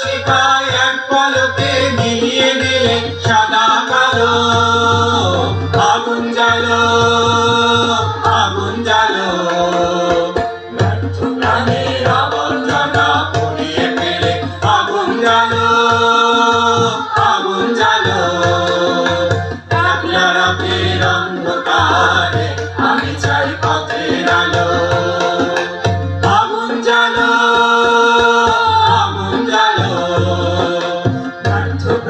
শিখায় এক পলকে মিলিয়ে দিলে সাদা কালো। আগুন জ্বালো আগুন জ্বালো। আগুন জ্বালো রাতের অন্ধকার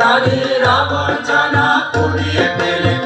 তাদের আবর্জনা পুড়িয়ে ফেলে।